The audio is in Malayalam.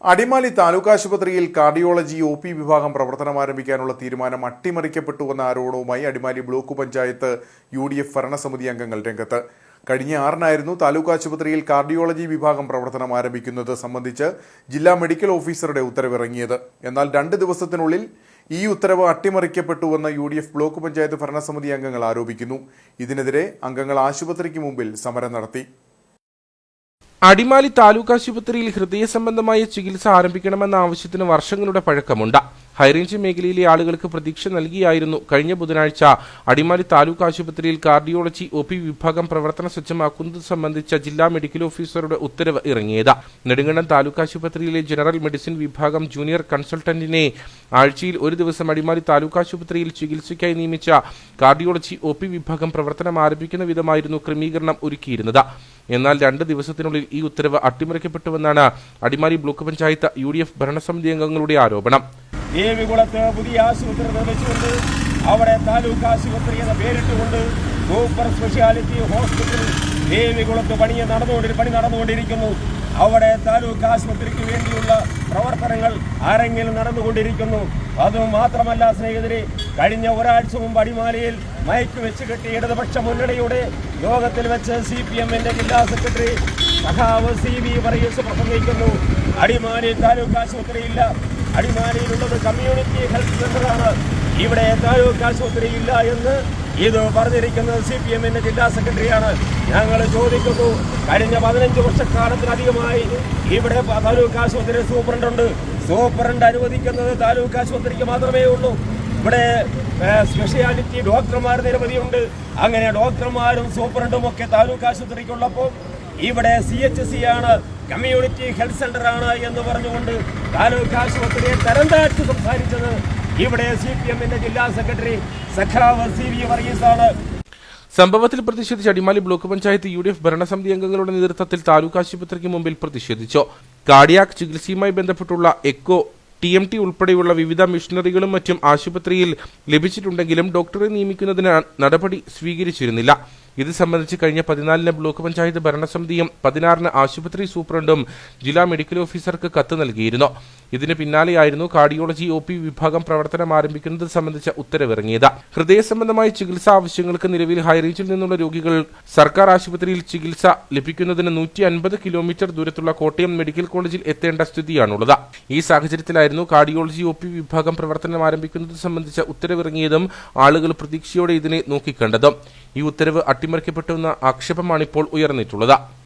അടിമാലി താലൂക്ക് ആശുപത്രിയിൽ കാർഡിയോളജി ഒ പി വിഭാഗം പ്രവർത്തനം ആരംഭിക്കാനുള്ള തീരുമാനം അട്ടിമറിക്കപ്പെട്ടുവെന്ന ആരോപണവുമായി Adimali block panchayat U D F ഭരണസമിതി അംഗങ്ങൾ രംഗത്ത്. കഴിഞ്ഞ ആറിനായിരുന്നു താലൂക്ക് ആശുപത്രിയിൽ കാർഡിയോളജി വിഭാഗം പ്രവർത്തനം ആരംഭിക്കുന്നത് സംബന്ധിച്ച് ജില്ലാ മെഡിക്കൽ ഓഫീസറുടെ ഉത്തരവിറങ്ങിയത്. എന്നാൽ രണ്ട് ദിവസത്തിനുള്ളിൽ ഈ ഉത്തരവ് അട്ടിമറിക്കപ്പെട്ടുവെന്ന് U D F block panchayat ഭരണസമിതി അംഗങ്ങൾ ആരോപിക്കുന്നു. ഇതിനെതിരെ അംഗങ്ങൾ ആശുപത്രിക്ക് മുമ്പിൽ സമരം നടത്തി. അടിമാലി താലൂക്ക് ആശുപത്രിയിൽ ഹൃദയ സംബന്ധമായ ചികിത്സ ആരംഭിക്കണമെന്ന ആവശ്യത്തിന് വർഷങ്ങളുടെ പഴക്കമുണ്ട്. ഹൈറേഞ്ച് മേഖലയിലെ ആളുകൾക്ക് പ്രതീക്ഷ നൽകിയായിരുന്നു കഴിഞ്ഞ ബുധനാഴ്ച അടിമാലി താലൂക്ക് ആശുപത്രിയിൽ കാർഡിയോളജി ഒ പി വിഭാഗം പ്രവർത്തന സജ്ജമാക്കുന്നത് സംബന്ധിച്ച ജില്ലാ മെഡിക്കൽ ഓഫീസറുടെ ഉത്തരവ് ഇറങ്ങിയത്. നെടുങ്കണ്ടം താലൂക്ക് ആശുപത്രിയിലെ ജനറൽ മെഡിസിൻ വിഭാഗം ജൂനിയർ കൺസൾട്ടന്റിനെ ആഴ്ചയിൽ ഒരു ദിവസം അടിമാലി താലൂക്ക് ആശുപത്രിയിൽ ചികിത്സയ്ക്കായി നിയമിച്ച കാർഡിയോളജി ഒ പി വിഭാഗം പ്രവർത്തനം ആരംഭിക്കുന്ന വിധമായിരുന്നു ക്രമീകരണം ഒരുക്കിയിരുന്നത്. എന്നാൽ രണ്ട് ദിവസത്തിനുള്ളിൽ ഈ ഉത്തരവ് അട്ടിമറിക്കപ്പെട്ടുവെന്നാണ് Adimali block panchayat U D F ഭരണസമിതി അംഗങ്ങളുടെ ആരോപണം. ദേവികുളത്ത് പുതിയ ആശുപത്രി നിർമ്മിച്ചുകൊണ്ട് അവിടെ താലൂക്ക് ആശുപത്രി എന്ന പേരിട്ടുകൊണ്ട് സൂപ്പർ സ്പെഷ്യാലിറ്റി ഹോസ്പിറ്റൽ ദേവികുളത്ത് പണി നടന്നുകൊണ്ടിരി പണി നടന്നുകൊണ്ടിരിക്കുന്നു. അവിടെ താലൂക്ക് ആശുപത്രിക്ക് വേണ്ടിയുള്ള പ്രവർത്തനങ്ങൾ ആരെങ്കിലും നടന്നുകൊണ്ടിരിക്കുന്നു. അതുമാത്രമല്ല സ്നേഹിതരെ കഴിഞ്ഞ ഒരാഴ്ച മുമ്പ് അടിമാലിയിൽ മയക്ക് വെച്ച് കെട്ടി ഇടതുപക്ഷ മുന്നണിയുടെ യോഗത്തിൽ വെച്ച് സി പി എമ്മിന്റെ ജില്ലാ സെക്രട്ടറി സഖാവ് സി വി വർഗീസ് പ്രസംഗിക്കുന്നു അടിമാലി താലൂക്ക് ആശുപത്രിയില്ല. അടിമാലിയിലുള്ളത് കമ്മ്യൂണിറ്റി ഹെൽത്ത് സെന്ററാണ് ഇവിടെ താലൂക്ക് ആശുപത്രി ഇല്ല എന്ന് ഇത് പറഞ്ഞിരിക്കുന്നത് സി പി എമ്മിന്റെ ജില്ലാ സെക്രട്ടറിയാണ്. ഞങ്ങൾ ചോദിക്കുന്നു കഴിഞ്ഞ പതിനഞ്ച് വർഷക്കാലത്തിലധികമായി ഇവിടെ താലൂക്ക് ആശുപത്രി സൂപ്രണ്ട് ഉണ്ട്. സൂപ്രണ്ട് അനുവദിക്കുന്നത് താലൂക്ക് ആശുപത്രിക്ക് മാത്രമേ ഉള്ളൂ. ഇവിടെ സ്പെഷ്യാലിറ്റി ഡോക്ടർമാർ നിരവധിയുണ്ട് അങ്ങനെ ഡോക്ടർമാരും സൂപ്രണ്ടും ഒക്കെ താലൂക്ക് ആശുപത്രിക്കുള്ളപ്പോൾ ഇവിടെ സി എച്ച് സി ആണ് കമ്മ്യൂണിറ്റി ഹെൽത്ത് സെന്റർ ആണ് എന്ന് പറഞ്ഞുകൊണ്ട് താലൂക്ക് ആശുപത്രിയെ തരംതാഴ്ത്തി സംസാരിച്ചത് ഇവിടെ സി പി എമ്മിന്റെ ജില്ലാ സെക്രട്ടറി സഖാവ് സി വി ആണ് സംഭവത്തിൽ പ്രതിഷേധിച്ച് Adimali block panchayat U D F ഭരണസമിതി അംഗങ്ങളുടെ നേതൃത്വത്തിൽ താലൂക്ക് ആശുപത്രിക്ക് മുമ്പിൽ പ്രതിഷേധിച്ചു. കാർഡിയാക് ചികിത്സയുമായി ബന്ധപ്പെട്ടുള്ള എക്കോ ടി എം ടി ഉൾപ്പെടെയുള്ള വിവിധ മിഷനറികളും മറ്റും ആശുപത്രിയിൽ ലഭിച്ചിട്ടുണ്ടെങ്കിലും ഡോക്ടറെ നിയമിക്കുന്നതിന് നടപടി സ്വീകരിച്ചിരുന്നില്ല. ഇത് സംബന്ധിച്ച് കഴിഞ്ഞ പതിനാലിന് ബ്ലോക്ക് പഞ്ചായത്ത് ഭരണസമിതിയും പതിനാറിന് ആശുപത്രി സൂപ്രണ്ടും ജില്ലാ മെഡിക്കൽ ഓഫീസർക്ക് കത്ത് നൽകിയിരുന്നു. ഇതിന് പിന്നാലെയായിരുന്നു കാർഡിയോളജി ഒ പി വിഭാഗം പ്രവർത്തനം ആരംഭിക്കുന്നത് സംബന്ധിച്ച ഉത്തരവിറങ്ങിയത്. ഹൃദയ സംബന്ധമായ ചികിത്സാ ആവശ്യങ്ങൾക്ക് നിലവിൽ ഹൈറേഞ്ചിൽ നിന്നുള്ള രോഗികൾ സർക്കാർ ആശുപത്രിയിൽ ചികിത്സ ലഭിക്കുന്നതിന് നൂറ്റി അൻപത് കിലോമീറ്റർ ദൂരത്തുള്ള കോട്ടയം മെഡിക്കൽ കോളേജിൽ എത്തേണ്ട സ്ഥിതിയാണുള്ളത്. ഈ സാഹചര്യത്തിലായിരുന്നു കാർഡിയോളജി ഒ പി വിഭാഗം പ്രവർത്തനം ആരംഭിക്കുന്നത് സംബന്ധിച്ച ഉത്തരവിറങ്ങിയതും ആളുകൾ പ്രതീക്ഷയോടെ ഇതിനെ നോക്കിക്കണ്ടതും. ഈ ഉത്തരവ് അട്ടിമറിക്കപ്പെട്ടുവെന്ന ആക്ഷേപമാണിപ്പോൾ ഉയർന്നിട്ടുള്ളത്